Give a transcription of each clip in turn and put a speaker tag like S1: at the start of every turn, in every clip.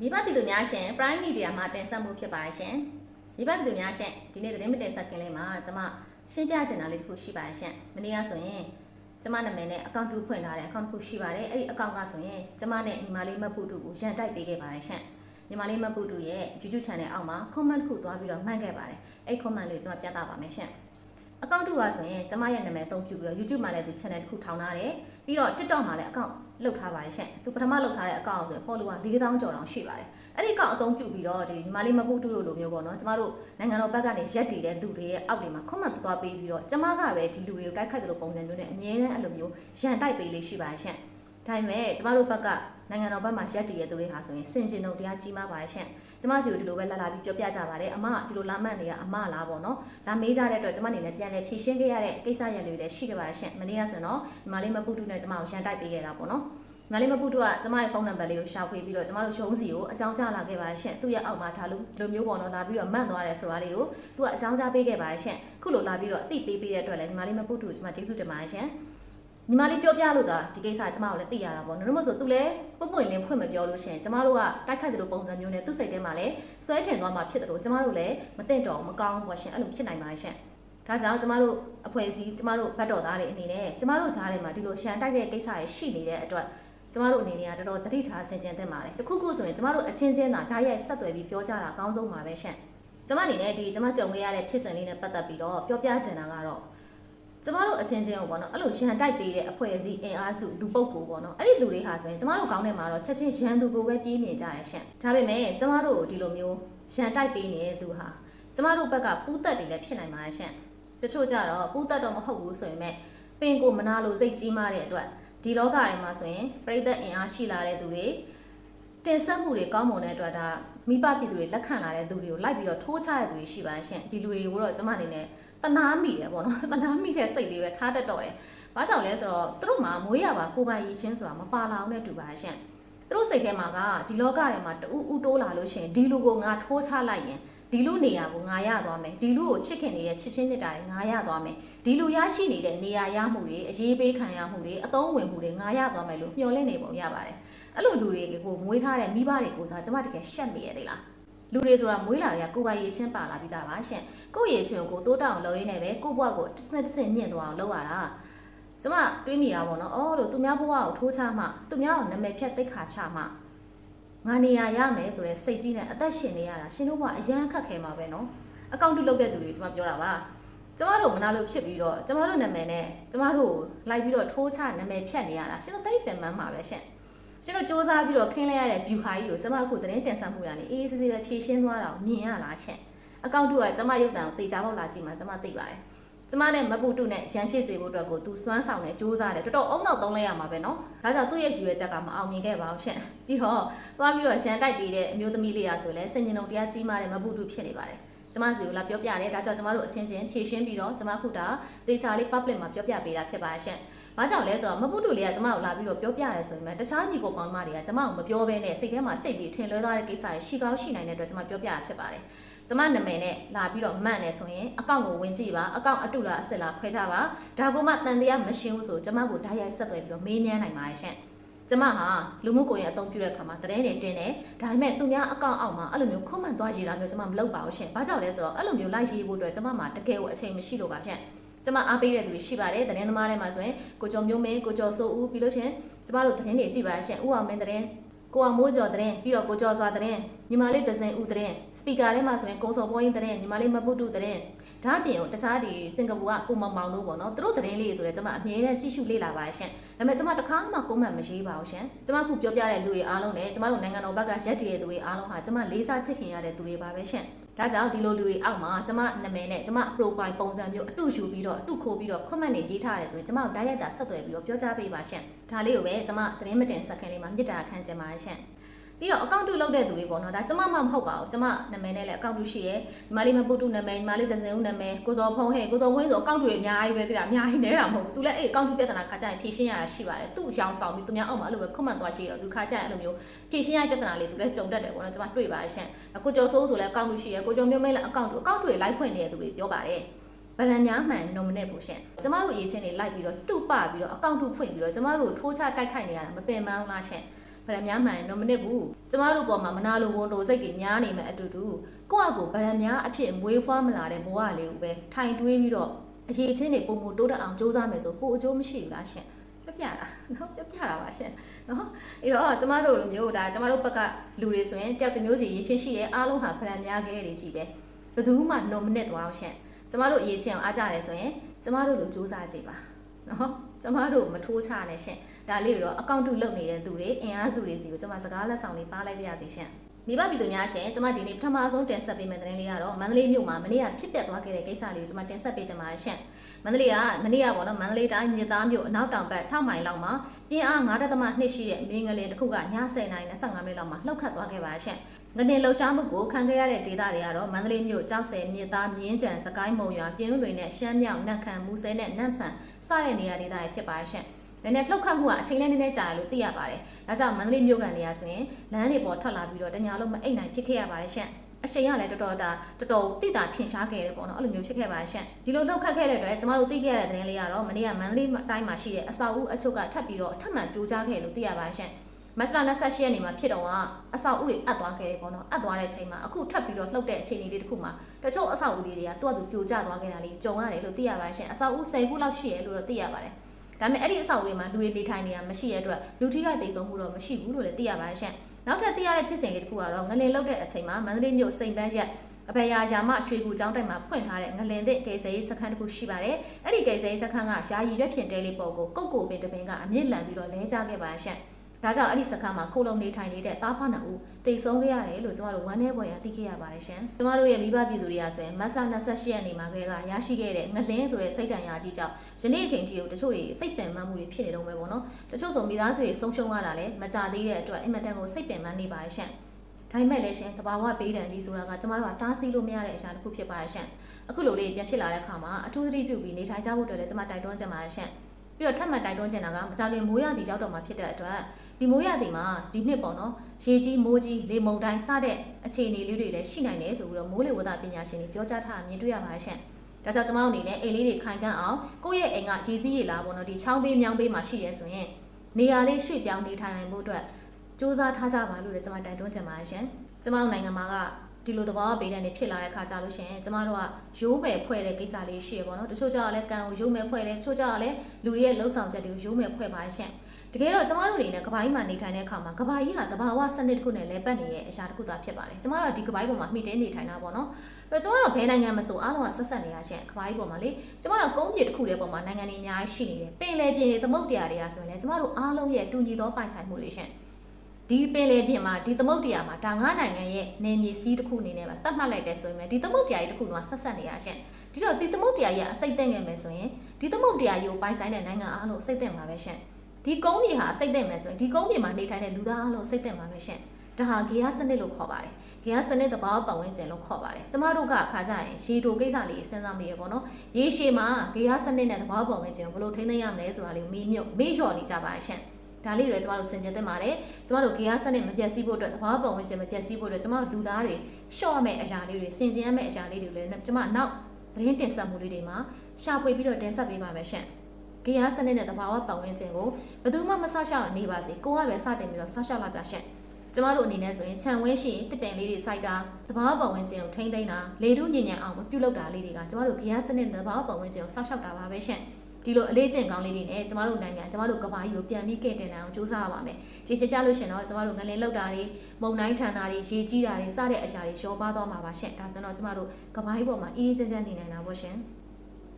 S1: မိဘပြည်သူများရှင် Prime Media မှာတင်ဆက်မှုဖြစ်ပါတယ်ရှင်မိဘပြည်သူများရှင်ဒီနေ့သတင်းမတင်ဆက်ခင်လေးမှာကျွန်မရှင်းပြချင်တာလေးတစ်ခုရှိပါတယ်ရှင်မနေ့ကဆိုရင်ကျွန်မနာမည်နဲ့အကောင့်တူဖွင့်ထားတဲ့အကောင့်တစ်ခုရှိပါတယ်အဲ့ဒီအကောင့်ကဆိုရင်ကျွန်မနဲ့ညီမလေးမပုတူကိုရန်တိုက်ပေးခဲ့ပါတယ်ရှင်ညီမလေးမပုတူရဲ့ YouTube channel အောက်မှာ comment တစ်ခုသွားပြီးတော့မှတ်ခဲ့ပါတယ်အဲ့ comment လေးကျွန်မပြသပါမယ်ရှင်အကောင့်တူပါဆိုရင်ကျမရဲ့နာမည်အသုံးပြုပြီးတော့ YouTube မှာလည်းသူ channel တစ်ခုထောင်ထားတယ် ပြီးတော့ TikTok မှာလည်းအကောင့်လုပ်ထားပါတယ်ရှင်သူပထမလုပ်ထားတဲ့အကောင့်ဆိုရင် follower 4000ကျော်တောင်ရှိပါတယ်အဲ့ဒီအကောင့်အသုံးပြုပြီးတော့ဒီညီမလေးမပုတူလိုမျိုးပေါ့နော်ကျမတို့နိုင်ငံတော်ဘက်ကနေရက်တည်တဲ့သူတွေရဲ့အောက်တွေမှာ comment သွားပေးပြီးတော့ကျမကပဲဒီလူတွေကိုတိုက်ခိုက်တယ်လို့ပုံစံမျိုးနဲ့အငြင်းနဲ့အဲ့လိုမျိုးရန်တိုက်ပေးလေးရှိပါတယ်ရှင်ဒါပေမဲ့ကျမတို့ဘက်ကနိုင်ငံတော်ဘက်မှာရက်တည်တဲ့သူတွေဟာဆိုရင်စင်ကျင်တို့တရားကြီးမားပါတယ်ရှင် ကျမစီကိုဒီလိုပဲလာလာပြီးပြောပြကြပါတယ်အမကဒီလိုလာမှတ်နေရအမလားပေါ့နော်ဒါမေးကြတဲ့အတွက်ကျမအနေနဲ့ပြန်လဲဖြေရှင်းခဲ့ရတဲ့ကိစ္စရပ်တွေလည်းရှိခဲ့ပါတယ်ရှင်မနေ့ကဆိုရင်တော့ညီမလေးမပုတုနဲ့ကျမကိုရန်တိုက်ပေးခဲ့တာပေါ့နော်ညီမလေးမပုတုကကျမရဲ့ဖုန်းနံပါတ်လေးကိုရှာဖွေပြီးတော့ကျမတို့ရှုံးစီကိုအကြောင်းကြားလာခဲ့ပါတယ်ရှင်သူ့ရဲ့အောက်မှာဒါလိုလိုမျိုးပေါ့နော်လာပြီးတော့မှတ်သွားတယ်ဆိုတာလေးကိုသူကအကြောင်းကြားပေးခဲ့ပါတယ်ရှင်ခုလိုလာပြီးတော့အသိပေးပေးတဲ့အတွက်လည်းညီမလေးမပုတုကိုကျမကျေးဇူးတင်ပါတယ်ရှင် ညီမလေးပြောပြလို့သာဒီကိစ္စကျမတို့လည်းသိရတာပေါ့နော်လို့မဆိုသူလည်းပွပွင့်လင်းဖွင့်မပြောလို့ရှိရင်ကျမတို့ကတိုက်ခိုက်တယ်လို့ပုံစံမျိုးနဲ့သူ့စိတ်ထဲမှာလည်းဆွဲထင်သွားမှာဖြစ်တယ်လို့ကျမတို့လည်းမသိတော့မကောင်းဘူးပေါ့ရှင်အဲ့လိုဖြစ်နိုင်ပါရှင်ဒါကြောင့်ကျမတို့အဖွဲ့အစည်းကျမတို့ဘတ်တော်သားတွေအနေနဲ့ကျမတို့ကြားထဲမှာဒီလိုရှန်တိုက်တဲ့ကိစ္စတွေရှိနေတဲ့အတွက်ကျမတို့အနေနဲ့ကတော်တော်တတိထားဆင်ခြင်သင့်ပါတယ်တခုခုဆိုရင်ကျမတို့အချင်းချင်းသာဓာတ်ရိုက်ဆက်သွယ်ပြီးပြောကြတာအကောင်းဆုံးပါပဲရှင်ကျမအနေနဲ့ဒီကျမကြုံခဲ့ရတဲ့ဖြစ်စဉ်လေးနဲ့ပတ်သက်ပြီးတော့ပြောပြချင်တာကတော့ ကျမတို့အချင်းချင်းကိုပေါ့နော်အဲ့လိုရန်တိုက်ပေးတဲ့အဖွဲ့အစည်းအင်အားစုလူပုတ်ကိုပေါ့နော်အဲ့ဒီလူတွေဟာဆိုရင်ကျမတို့ကောင်းတဲ့မှာတော့ချက်ချင်းရန်သူကိုပဲပြေးမြင်ကြရရှင်ဒါပေမဲ့ကျမတို့ကိုဒီလိုမျိုးရန်တိုက်ပေးနေတဲ့သူဟာကျမတို့ဘက်ကပူးသက်တွေလည်းဖြစ်နိုင်ပါရဲ့ရှင်တချို့ကြတော့ပူးသက်တော့မဟုတ်ဘူးဆိုရင်မဲ့ပင်ကိုမနာလို့စိတ်ကြီးမားတဲ့အတွက်ဒီလောကထဲမှာဆိုရင်ပြိသက်အင်အားရှိလာတဲ့သူတွေတင်ဆက်မှုတွေကောင်းမွန်တဲ့အတွက်ဒါမိဘပြည်သူတွေလက်ခံလာတဲ့သူတွေကိုလိုက်ပြီးတော့ထိုးချရတဲ့သူတွေရှိပါရှင်ဒီလူတွေကိုတော့ကျမအနေနဲ့ တနာမိတယ်ပေါ့နော်တနာမိတဲ့စိတ်လေးပဲထားတတ်တော့တယ်ဘာကြောင့်လဲဆိုတော့သူတို့မှာမွေးရပါကိုပိုင်ရည်ချင်းဆိုတာမပါလာအောင်နဲ့တူပါရှင်သူတို့စိတ်ထဲမှာကဒီလောကထဲမှာတူဥတိုးလာလို့ရှိရင်ဒီလူကိုငါထိုးချလိုက်ရင်ဒီလူနေရာကိုငါရသွားမယ်ဒီလူကိုချစ်ခင်နေတဲ့ချစ်ချင်းမြတ်တာတွေငါရသွားမယ်ဒီလူရရှိနေတဲ့နေရာရမှုတွေအရေးပေးခံရမှုတွေအသုံးဝင်မှုတွေငါရသွားမယ်လို့မျှော်လင့်နေပုံရပါတယ်အဲ့လိုလူတွေကိုမွေးထားတဲ့မိဘတွေကိုစားကျမတကယ်ရှက်နေရသေးလား လူတွေဆိုတာမွေးလာတွေကကိုယ်ပိုင်ရည်ချင်းပါလာပြီးသားပါရှင်ကိုယ့်ရည်ချင်းကိုတိုးတောင်လုပ်ရင်းနဲ့ပဲကိုယ့်ဘဝကိုတစ်စက်တစ်စက်ညှင့်သွားအောင်လုပ်ရတာကျမတွေးမိတာပေါ့နော်အော်လို့သူများဘဝကိုထိုးချမှသူများကိုနာမည်ဖြတ်တိတ်ခါချမှငါနေရရမယ်ဆိုတဲ့စိတ်ကြီးနဲ့အသက်ရှင်နေရတာရှင်တို့ဘဝအရန်ခက်ခဲမှာပဲနော်အကောင့်တုလုပ်တဲ့သူတွေကျမပြောတာပါကျမတို့မနာလို့ဖြစ်ပြီးတော့ကျမတို့နာမည်နဲ့ကျမတို့လိုက်ပြီးတော့ထိုးချနာမည်ဖြတ်နေရတာရှင်တို့သိပင်ပန်းမှာပဲရှင် ရှင်တို့စူးစမ်းပြီးတော့ခင်းလိုက်ရတဲ့ view ဟာကြီးကိုကျမအခုသတင်းတင်ဆက်မှုရနေအေးအေးဆေးဆေးပဲဖြည့်ရှင်းသွားတာကိုမြင်ရလားရှင်အကောင့်တုကကျမရုပ်တံကိုတေချာပေါက်လာကြည့်မှကျမသိပါတယ်ကျမနဲ့မပူတုနဲ့ရန်ဖြစ်စေဖို့အတွက်ကိုသူစွမ်းဆောင်နေစူးစမ်းတယ်တော်တော်အုံနောက်သုံးလိုက်ရမှာပဲနော်ဒါကြောင့်သူ့ရဲ့ရည်ရွယ်ချက်ကမအောင်မြင်ခဲ့ပါဘူးရှင်ပြီးတော့သွားပြီးတော့ရန်တိုက်ပေးတဲ့အမျိုးသမီးလေးရာဆိုလဲစင်ကျင်လုံးတရားကြီးမားတဲ့မပူတုဖြစ်နေပါတယ်ကျမစီကိုလာပြောပြတယ်ဒါကြောင့်ကျမတို့အချင်းချင်းဖြည့်ရှင်းပြီးတော့ကျမခုတာတေချာလေး public မှာပြောပြပေးတာဖြစ်ပါရှင်။ ဘာကြောင့်လဲဆိုတော့မပုတုလေးကကျမကိုလာပြီးတော့ပြောပြရဲဆိုရင်တခြားညီကိုပေါင်းမတွေကကျမကိုမပြောဘဲနဲ့စိတ်ထဲမှာကြိတ်ပြီးထင်လွဲသွားတဲ့ကိစ္စတွေရှိကောင်းရှိနိုင်တဲ့အတွက်ကျမပြောပြရဖြစ်ပါတယ်။ကျမနာမည်နဲ့လာပြီးတော့မှန်နေဆိုရင်အကောင့်ကိုဝင်ကြည့်ပါအကောင့်အတုလားအစ်စ်လားခွဲခြားပါဒါကမှတန်တရားမရှင်းဘူးဆိုကျမကိုဓာတ်ရိုက်ဆက်သွယ်ပြီးတော့မေးမြန်းနိုင်ပါရဲ့ရှင်။ကျမဟာလူမှုကွန်ရက်အသုံးပြုတဲ့အခါမှာတရင်တွေတင်းတယ်ဒါပေမဲ့သူများအကောင့်အောက်မှာအဲ့လိုမျိုး comment သွားရေးတာမျိုးကျမမလုပ်ပါဘူးရှင်။ဘာကြောင့်လဲဆိုတော့အဲ့လိုမျိုးလိုက်ရေးဖို့အတွက်ကျမမှာတကယ်ကိုအချိန်မရှိလို့ပါရှင်။ ကျမအားပေးတဲ့သူတွေရှိပါတယ်တရင်သမားတွေမှာဆိုရင်ကိုကျော်မျိုးမင်းကိုကျော်စိုးဦးပြီးလို့ရှင်ကျမတို့တရင်တွေကြည့်ပါရှင်ဦးအောင်မင်းတရင်ကိုအောင်မိုးကျော်တရင်ပြီးတော့ကိုကျော်စွာတရင်ညီမလေးသစင်ဦးတရင်စပီကာထဲမှာဆိုရင်ကုံစော်ပေါ်ရင်တရင်ညီမလေးမပုတုတရင် ဒါအပြင်ကိုတခြားဒီစင်ကာပူကကိုမောင်မောင်တို့ပေါ့နော်သူတို့သတင်းလေးဆိုတော့ကျမအမြဲတမ်းကြည့်ရှုလေ့လာပါရှင်ဒါပေမဲ့ကျမတခါမှကွန်မန့်မရှိပါဘူးရှင်ကျမခုပြောပြတဲ့လူတွေအားလုံးနဲ့ကျမတို့နိုင်ငံတော်ဘက်ကရက်တည်တဲ့သူတွေအားလုံးဟာကျမလေးစားချစ်ခင်ရတဲ့သူတွေပါပဲရှင်ဒါကြောင့်ဒီလိုလူတွေအောက်မှာကျမနာမည်နဲ့ကျမ profile ပုံစံမျိုးအတူယူပြီးတော့အတူခိုးပြီးတော့ comment တွေရေးထားရတယ်ဆိုရင်ကျမတို့ဓာတ်ရိုက်တာဆက်သွယ်ပြီးတော့ပြောကြားပေးပါရှင်ဒါလေးကိုပဲကျမသတင်းမတင်ဆက်ခင်လေးမှာမြစ်တာခံကြပါရှင် ပြီးတော့ account တုလုပ်တဲ့သူတွေပေါ့နော်ဒါကျမမှမဟုတ်ပါဘူးကျမနာမည်နဲ့လည်း account တုရှိရဲညီမလေးမပုတ်တုနာမည်ညီမလေးသစင်ဦးနာမည်ကိုစောဖုံးဟဲ့ကိုစောဝင်းဆို account တွေအများကြီးပဲသိလားအများကြီးနဲတာမဟုတ်ဘူးသူလည်းအဲ့ account တုပြဿနာခါကြရင်ဖြေရှင်းရတာရှိပါတယ်သူ့ရောင်ဆောင်ပြီးသူများအောက်မှာအဲ့လိုပဲ comment သွားရှိရတော့သူခါကြရင်အဲ့လိုမျိုးဖြေရှင်းရပြဿနာလေးသူလည်းကြုံတတ်တယ်ပေါ့နော်ကျမတွေ့ပါရှင်ကိုကျော်စိုးဆိုလည်း account တုရှိရဲကိုကျော်မျိုးမဲလည်း account တု account တွေ live ဖွင့်နေတဲ့သူတွေပြောပါတယ်ဗလန်များမှန် nominate ဖို့ရှင်ကျမတို့ရေးချင်းတွေလိုက်ပြီးတော့တုပပြီးတော့အကောင့်တုဖွင့်ပြီးတော့ကျမတို့ထိုးချတိုက်ခိုက်နေရတာမပင်ပန်းလားရှင်ဘ ဗရန်များမှန်တော့မနစ်ဘူးကျမတို့ပေါ်မှာမနာလိုဝန်တိုစိတ်တွေများနေမယ်အတူတူကိုယ့်အကိုဗရန်များအဖြစ်မွေးဖွားမလာတဲ့ဘဝလေးကိုပဲထိုင်တွေးပြီးတော့အရေးချင်းတွေပုံမတိုးတက်အောင်စူးစမ်းမယ်ဆိုပိုအကျိုးမရှိဘူးလားရှင်ပြပြတာနော်ပြပြတာပါရှင်နော်အဲ့တော့ကျမတို့လိုမျိုးဒါကျမတို့ဘက်ကလူတွေဆိုရင်တယောက်တစ်မျိုးစီရည်ချင်းရှိတယ်အားလုံးဟာဗရန်များခဲ့တွေကြီးပဲဘယ်သူမှ no minute သွားအောင်ရှင်ကျမတို့အရေးချင်းအောင်အားကြတယ်ဆိုရင်ကျမတို့လိုစူးစမ်းကြည့်ပါနော်ကျမတို့မထိုးချနဲ့ရှင် ဒါလေးတွေတော့အကောင့်တုလုပ်နေတဲ့သူတွေအင်အားစုတွေစီကိုကျွန်မစကားလက်ဆောင်လေးပါလိုက်ပြရစီရှင်မိဘပြည်သူများရှင်ကျွန်မဒီနေ့ပထမဆုံးတင်ဆက်ပေးမယ့်သတင်းလေးကတော့မန္တလေးမြို့မှာမနေ့ကဖြစ်ပျက်သွားခဲ့တဲ့ကိစ္စလေးကိုကျွန်မတင်ဆက်ပေးချင်ပါတယ်ရှင်မန္တလေးကမနေ့ကပေါ့နော်မန္တလေးတိုင်းမြစ်သားမြို့အနောက်တောင်ဘက်6မိုင်လောက်မှာပြင်းအား9.2ရှိတဲ့မင်းငလင်တစ်ခုကည10:25မိနစ်လောက်မှာလှုပ်ခတ်သွားခဲ့ပါရှင်ငနေလှုပ်ရှားမှုကိုခံခဲ့ရတဲ့ဒေသတွေကတော့မန္တလေးမြို့ကြောက်ဆယ်မြစ်သားမြင်းကြံစကိုင်းမုံရွာပြင်းဦးတွေနဲ့ရှမ်းမြောက်နတ်ခံမူဆဲနဲ့နမ်ဆန်စတဲ့နေရာဒေသတွေဖြစ်ပါရှင် နည်းနည်းလှုပ်ခတ်မှုကအချိန်နဲ့နည်းနည်းကြာတယ်လို့သိရပါတယ်။ဒါကြောင့်မန္တလေးမြို့ကန်တွေကဆိုရင်လမ်းတွေပေါ်ထွက်လာပြီးတော့တညာလုံးမအိတ်နိုင်ဖြစ်ခဲ့ရပါတယ်ရှင့်။အချိန်ကလည်းတော်တော်ဒါတော်တော်တိတာထင်ရှားခဲ့တယ်ပေါ့နော်အဲ့လိုမျိုးဖြစ်ခဲ့ပါတယ်ရှင့်။ဒီလိုလှုပ်ခတ်ခဲ့တဲ့အတွက်ကျမတို့သိခဲ့ရတဲ့သတင်းလေးကတော့မနေ့ကမန္တလေးတိုင်းမှာရှိတဲ့အဆောက်အဦအချုပ်ကထပ်ပြီးတော့ထပ်မံပြိုကျခဲ့လို့သိရပါတယ်ရှင့်။မတ်လ28ရက်နေ့မှာဖြစ်တော့ကအဆောက်အဦတွေအပ်သွားခဲ့တယ်ပေါ့နော်အပ်သွားတဲ့အချိန်မှာအခုထပ်ပြီးတော့လှုပ်တဲ့အချိန်လေးတစ်ခုမှာတချို့အဆောက်အဦတွေကသူ့အတူပြိုကျသွားခဲ့တာလေးကြုံရတယ်လို့သိရပါတယ်ရှင်အဆောက်အဦ10ခုလောက်ရှိတယ်လို့တော့သိရပါတယ် ဒါပေမဲ့အဲ့ဒီအဆောက်အဦတွေမှာလူတွေနေထိုင်နေတာမရှိတဲ့အတွက်လူထိခိုက်ဒေဆုံးမှုတော့မရှိဘူးလို့လည်းသိရပါတယ်ရှင်နောက်ထပ်သိရတဲ့ဖြစ်စဉ်လေးတစ်ခုကတော့ငလင်လှုပ်တဲ့အချိန်မှာမန္တလေးမြို့စိန်ပန်းရက်အဖေယာယာမရွှေကူကျောင်းတိုက်မှာဖွင့်ထားတဲ့ငလင်သစ်ကေဆေးစခန်းတစ်ခုရှိပါတယ်။အဲ့ဒီကေဆေးစခန်းကယာယီရွက်ဖြင့်တဲလေးပေါ်ကိုကုတ်ကိုပင်တပင်ကအမြင့်လန်ပြီးတော့လဲကျခဲ့ပါရှင့်။ ဒါကြောင့်အဲ့ဒီစခန်းမှာခိုးလုံနေထိုင်နေတဲ့တားဖနှစ်ဦးတိတ်ဆုံးခဲ့ရတယ်လို့ကျမတို့ဝမ်းထဲပေါ်ရသိခဲ့ရပါတယ်ရှင်။ကျမတို့ရဲ့မိဘပြည်သူတွေကဆိုရင်မတ်လ28ရက်နေ့မှာကလေးကရရှိခဲ့တဲ့ငလင်းဆိုတဲ့စိတ်တန်ရာကြီးကြောင့်ယနေ့အချိန်ထိကိုတချို့တွေစိတ်ပင်ပန်းမှုတွေဖြစ်နေတော့မယ်ပေါ့နော်။တချို့ဆိုမိသားစုတွေဆုံးရှုံးရတာလည်းမကြသေးတဲ့အတွက်အင်မတန်ကိုစိတ်ပင်ပန်းနေပါတယ်ရှင်။ဒါပေမဲ့လည်းရှင်တဘာဝပေးတံကြီးဆိုတာကကျမတို့ကတားဆီးလို့မရတဲ့အရာတစ်ခုဖြစ်ပါရဲ့ရှင်အခုလိုလေးပြန်ဖြစ်လာတဲ့အခါမှာအထူးသတိပြုပြီးနေထိုင်ကြဖို့အတွက်လည်းကျမတိုက်တွန်းချင်ပါရဲ့ရှင်ပြီးတော့ထပ်မံတိုက်တွန်းချင်တာကမကြခင်မိုးရသည်ရောက်တော့မှာဖြစ်တဲ့အတွက် ဒီမိုးရသည်မှာဒီနှစ်ပေါ့နော်ရေကြီးမိုးကြီးလေမုန်တိုင်းစတဲ့အခြေအနေလေးတွေလည်းရှိနိုင်တယ်ဆိုပြီးတော့မိုးလေဝသပညာရှင်တွေပြောကြားထားတာမြင်တွေ့ရပါရဲ့ရှင်ဒါကြောင့်ကျမတို့အနေနဲ့အိမ်လေးတွေခိုင်ခန့်အောင်ကိုယ့်ရဲ့အိမ်ကရေစီးရေလာပေါ့နော်ဒီချောင်းပေးမြောင်းပေးမှာရှိရဲဆိုရင်နေရာလေးရွှေ့ပြောင်းနေထိုင်နိုင်ဖို့အတွက်စူးစမ်းထားကြပါလို့လည်းကျွန်မတိုက်တွန်းချင်ပါတယ်ရှင်။ကျွန်မတို့နိုင်ငံမှာကဒီလိုသဘောဘေးဒဏ်တွေဖြစ်လာတဲ့ခါကြလို့ရှင်ကျွန်မတို့ကရိုးမယ်ဖွဲ့တဲ့ကိစ္စလေးရှိရပေါ့နော်။တချို့ကြတော့လည်းကံကိုရိုးမယ်ဖွဲ့တယ်။တချို့ကြတော့လည်းလူတွေရဲ့လှုပ်ဆောင်ချက်တွေကိုရိုးမယ်ဖွဲ့ပါရှင်။ တကယ်တော့ကျမတို့တွေနဲ့ကပိုင်းမှာနေထိုင်တဲ့အခါမှာကပိုင်းကြီးကတဘာဝစနစ်တစ်ခုနဲ့လဲပတ်နေရဲ့အရာတစ်ခုသာဖြစ်ပါတယ်။ကျမတို့ကဒီကပိုင်းပေါ်မှာမှီတင်းနေထိုင်တာပေါ့နော်။အဲ့တော့ကျမတို့ဘယ်နိုင်ငံမဆိုအားလုံးကဆက်ဆက်နေရရှင်ကပိုင်းပေါ်မှာလေကျမတို့ကုန်းပြေတစ်ခုတည်းပေါ်မှာနိုင်ငံတွေအများကြီးရှိနေတယ်။ပင်လယ်ပြင်တွေသမုတ်တရားတွေကဆိုရင်လည်းကျမတို့အားလုံးရဲ့တူညီသောပိုင်ဆိုင်မှုတွေရှင်။ဒီပင်လေပြင်မှာဒီသမုတ်တရားမှာဒါငါနိုင်ငံရဲ့နေမြေစည်းတစ်ခုအနေနဲ့ပါတတ်မှတ်လိုက်တဲ့ဆိုရင်ဒီသမုတ်တရားကြီးတစ်ခုတော့ဆက်ဆက်နေရရှင့်ဒီတော့ဒီသမုတ်တရားကြီးအစိတ်သက်ငယ်မယ်ဆိုရင်ဒီသမုတ်တရားကြီးကိုပိုင်ဆိုင်တဲ့နိုင်ငံအားလုံးစိတ်သက်မှာပဲရှင့် ဒီကုန်းမြေဟာစိတ်သက်မယ်ဆိုရင်ဒီကုန်းမြေမှာနေထိုင်တဲ့လူသားအားလုံးစိတ်သက်မှာပဲရှင့်ဒါဟာဂေယစနစ်လို့ခေါ်ပါတယ်ဂေယစနစ်တဘာပတ်ဝန်းကျင်လို့ခေါ်ပါတယ်ကျမတို့ကအခါကျရင်ရေတိုကိစ္စလေးစဉ်းစားမိရပေါ့နော်ရေရှည်မှာဂေယစနစ်နဲ့တဘာပတ်ဝန်းကျင်ကိုဘယ်လိုထိန်းသိမ်းရမလဲဆိုတာလေးမေးမြုပ်မေးလျှော်နေကြပါရှင့်ဒါလေးတွေကျမတို့ဆင်ခြင်သင့်ပါတယ်ကျမတို့ဂေယစနစ်မပြတ်စည်းဖို့အတွက်သဘာဝပုံဝင်ခြင်းမပြတ်စည်းဖို့အတွက်ကျမတို့လူသားတွေရှော့ရမယ့်အရာလေးတွေဆင်ခြင်ရမယ့်အရာလေးတွေလည်းကျမနောက်သတင်းတင်ဆက်မှုလေးတွေမှာရှာဖွေပြီးတော့တင်ဆက်ပေးပါမယ်ရှင် ဂေယစနစ်နဲ့သဘာဝပတ်ဝန်းကျင်ကိုဘယ်သူမှမဆောက်ရှောက်နေပါစေကိုကပဲစတင်ပြီးတော့ဆောက်ရှောက်လာပြရှင်ကျမတို့အနေနဲ့ဆိုရင်ခြံဝင်းရှိတစ်ပင်လေးတွေစိုက်တာသဘာဝပတ်ဝန်းကျင်ကိုထိန်းသိမ်းတာလေထုညဉ့်ညံအောင်မပြုတ်လောက်တာလေးတွေကကျမတို့ဂေယစနစ်နဲ့သဘာဝပတ်ဝန်းကျင်ကိုဆောက်ရှောက်တာပါပဲရှင်ဒီလိုအလေးကျင့်ကောင်းလေးတွေနဲ့ကျမတို့နိုင်ငံကျမတို့ကဘာကြီးကိုပြန်ပြီးကဲတင်နိုင်အောင်ကြိုးစားရပါမယ်။ဒီချကြလို့ရှင်တော့ကျမတို့ငလင်လောက်တာတွေမုံတိုင်းထန်တာတွေရေကြီးတာတွေစတဲ့အရာတွေရောပါသွားမှာပါရှင်။ဒါဆိုတော့ကျမတို့ကဘာကြီးပေါ်မှာအေးအေးချမ်းချမ်းနေနိုင်တာပေါ့ရှင်။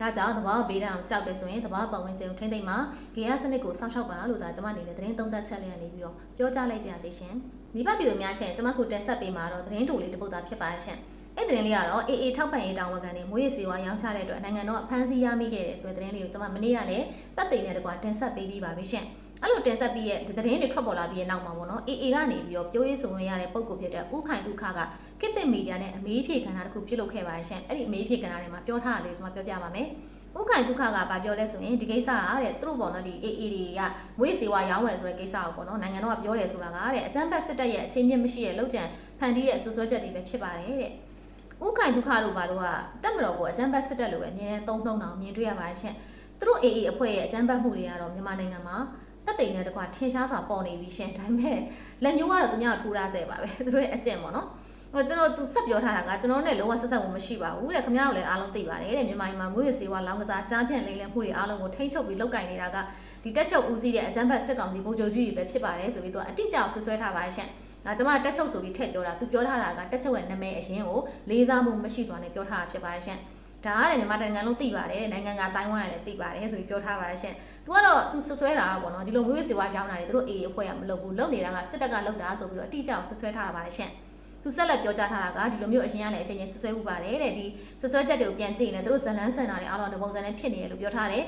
S1: ဒါကြောင့်သဘာဝဘေးဒဏ်အောင်ကြောက်တယ်ဆိုရင်သဘာဝပတ်ဝန်းကျင်ကိုထိမ့်သိမ့်မှာဂေယစနစ်ကိုစောင့်ရှောက်ပါလို့ဒါကျမအနေနဲ့သတင်းသုံးသပ်ချက်လေးရနေပြီးတော့ပြောကြားလိုက်ပါစီရှင်။မိဘပြည်သူများရှင်ကျမကိုတက်ဆက်ပေးမှာတော့သတင်းတူလေးတစ်ပုဒ်သားဖြစ်ပါရဲ့ရှင်။အဲ့ဒီသတင်းလေးကတော့အေးအေးထောက်ပံ့ရေးတောင်းဝန်ခံတွေမွေးရစီဝါရောင်းချတဲ့အတွက်နိုင်ငံတော်ကဖမ်းဆီးရမိခဲ့တဲ့ဆိုတဲ့သတင်းလေးကိုကျွန်မမနေ့ကလည်းတပ်သိမ်းတဲ့တကွာတင်ဆက်ပေးပြီးပါပြီရှင်။အဲ့လိုတင်ဆက်ပြီးရဲ့ဒီသတင်းတွေထွက်ပေါ်လာပြီးရဲ့နောက်မှာပေါ့နော်အေးအေးကနေပြီးတော့ပြောရေးဆိုဝင်ရတဲ့ပုံကိုဖြစ်တဲ့ဥခိုင်ဒုက္ခက ကစ်တစ်မီဒီယာနဲ့အမေးဖြေကဏ္ဍတစ်ခုပြုလုပ်ခဲ့ပါရှင်။အဲ့ဒီအမေးဖြေကဏ္ဍထဲမှာပြောထားတာလေးကျွန်မပြောပြပါမယ်။ဥခိုင်ဒုက္ခကဘာပြောလဲဆိုရင်ဒီကိစ္စကတဲ့သူတို့ပေါ့နော်ဒီ AA တွေကမွေးစေဝါရောင်းဝယ်ဆိုတဲ့ကိစ္စကိုပေါ့နော်နိုင်ငံတော်ကပြောတယ်ဆိုတာကတဲ့အကြမ်းဖက်စစ်တပ်ရဲ့အခြေမြင့်မရှိတဲ့လောက်ကျန်ဖန်တီးတဲ့ဆွဆွဲချက်တွေပဲဖြစ်ပါတယ်တဲ့။ဥခိုင်ဒုက္ခလို့ပါလို့ကတက်မတော်ကိုအကြမ်းဖက်စစ်တပ်လို့ပဲအမြဲတမ်းသုံးနှုံအောင်မြင်တွေ့ရပါရှင်သူတို့ AA အဖွဲ့ရဲ့အကြမ်းဖက်မှုတွေကတော့မြန်မာနိုင်ငံမှာတက်တိန်နဲ့တကွာထင်ရှားစွာပေါ်နေပြီရှင်ဒါပေမဲ့လက်ညှိုးကတော့သူများကိုထိုးထားဆဲပါပဲသူတို့ရဲ့အကျင့်ပေါ့နော် ဟိုကျွန်တော်သူဆက်ပြောထားတာကကျွန်တော်နဲ့လုံးဝဆက်ဆက်မှုမရှိပါဘူးတဲ့ခင်ဗျားတို့လည်းအားလုံးသိပါတယ်တဲ့မြန်မာပြည်မှာမျိုးရစေဝါလောင်းကစားကြားပြန့်လိမ့်လည်မှုတွေအားလုံးကိုထိန်းချုပ်ပြီးလုပ်ကင်နေတာကဒီတက်ချုပ်ဦးစီးတဲ့အကြမ်းဖက်စစ်ကောင်စီဗိုလ်ချုပ်ကြီးတွေပဲဖြစ်ပါတယ်ဆိုပြီးသူကအတိအကျဆွဆွဲထားပါရှင်။ဒါကျမတက်ချုပ်ဆိုပြီးထည့်ပြောတာသူပြောထားတာကတက်ချုပ်ရဲ့နာမည်အရင်ကိုလေးစားမှုမရှိစွာနဲ့ပြောထားတာဖြစ်ပါရှင်။ဒါကလည်းမြန်မာနိုင်ငံလုံးသိပါတယ်နိုင်ငံကတိုင်းဝမ်ကလည်းသိပါတယ်ဆိုပြီးပြောထားပါရှင်။ तू ကတော့ तू ဆွဆွဲတာပေါ့နော်ဒီလိုမျိုးရေးစေဝါရောင်းတာတွေသူတို့အေးအဖွဲ့ကမလုပ်ဘူးလုပ်နေတာကစစ်တပ်ကလုပ်တာဆိုပြီးတော့အတိအကျဆွဆွဲထားတာပါရှင်။ သူဆက်လက်ပြောကြားထားတာကဒီလိုမျိုးအရင်ကလည်းအချိန်ချင်းဆွဆွဲမှုပါတယ်တဲ့ဒီဆွဆွဲချက်တွေကိုပြန်ကြည့်ရင်လည်းသူတို့ဇလန်းဆန်တာတွေအားလုံးတပုံစံနဲ့ဖြစ်နေတယ်လို့ပြောထားတယ်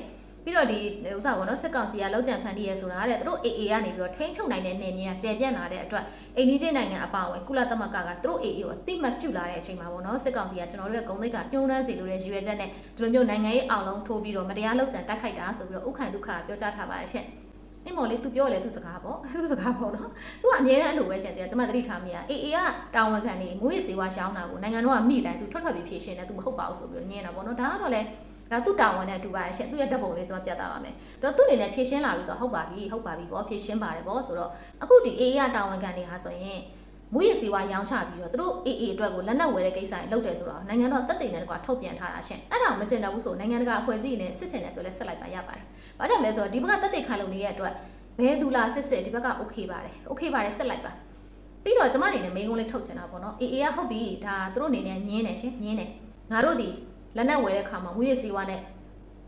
S1: ပြီးတော့ဒီဥစ္စာပေါ့နော်စစ်ကောင်စီကလောက်ကြံဖန်တီးရဲဆိုတာတဲ့သူတို့ AA ကနေပြီးတော့ထိန်းချုပ်နိုင်တဲ့နေမြေကကျယ်ပြန့်လာတဲ့အတွက်အိန္ဒိချင်းနိုင်ငံအပါအဝင်ကုလသမဂ္ဂကသူတို့ AA ကိုအတိမတ်ပြုလာတဲ့အချိန်မှာပေါ့နော်စစ်ကောင်စီကကျွန်တော်တို့ရဲ့ဂုံသိက္ခာညှိုးနှမ်းစီလိုတဲ့ရည်ရွယ်ချက်နဲ့ဒီလိုမျိုးနိုင်ငံရေးအောင်လုံးထိုးပြီးတော့မတရားလောက်ကြံတိုက်ခိုက်တာဆိုပြီးတော့ဥခိုင်ဒုက္ခပြောကြားထားပါရဲ့ရှင့် အင်းမော်လေး तू ပြောလေ तू စကားပေါ့ तू စကားပေါ့နော် तू ကအမြဲတမ်းအဲ့လိုပဲရှင်တရားကျွန်မသတိထားမိရ AA ကတာဝန်ခံနေမွေးစေဝါရှောင်းတာကိုနိုင်ငံတော်ကမိလိုက် तू ထွက်ထွက်ပြီးဖြေရှင်းတယ် तू မဟုတ်ပါဘူးဆိုပြီးတော့ညင်းတာပေါ့နော်ဒါကတော့လေဒါသူ့တာဝန်နဲ့အတူပါရှင်သူ့ရဲ့ဓာတ်ပုံလေးကျွန်မပြသပါမယ်တော့သူ့အနေနဲ့ဖြည့်ရှင်းလာပြီဆိုတော့ဟုတ်ပါပြီဟုတ်ပါပြီပေါ့ဖြည့်ရှင်းပါတယ်ပေါ့ဆိုတော့အခုဒီ AA ကတာဝန်ခံနေဟာဆိုရင် မွေးရစီဝါရောင်းချပြီးတော့သူတို့ AA အတွက်ကိုလက်နက်ဝယ်တဲ့ကိစ္စတွေလုပ်တယ်ဆိုတော့နိုင်ငံတော်တက်တည်နေတကွာထုတ်ပြန်ထားတာရှင်အဲ့ဒါမကျင်တော့ဘူးဆိုနိုင်ငံတကာအဖွဲ့အစည်းတွေနဲ့စစ်စင်တယ်ဆိုလဲဆက်လိုက်ပါရပါတယ်ဘာကြောင့်လဲဆိုတော့ဒီဘက်ကတက်တည်ခိုင်လုံနေတဲ့အတွက်ဘဲသူလာစစ်စစ်ဒီဘက်က okay ပါတယ် okay ပါတယ်ဆက်လိုက်ပါပြီးတော့ကျမအနေနဲ့မိန်းကုန်းလေးထုတ်ချင်တာပေါ့နော် AA ကဟုတ်ပြီဒါသူတို့အနေနဲ့ညင်းတယ်ရှင်ညင်းတယ်ငါတို့ဒီလက်နက်ဝယ်တဲ့ခါမှာမွေးရစီဝါနဲ့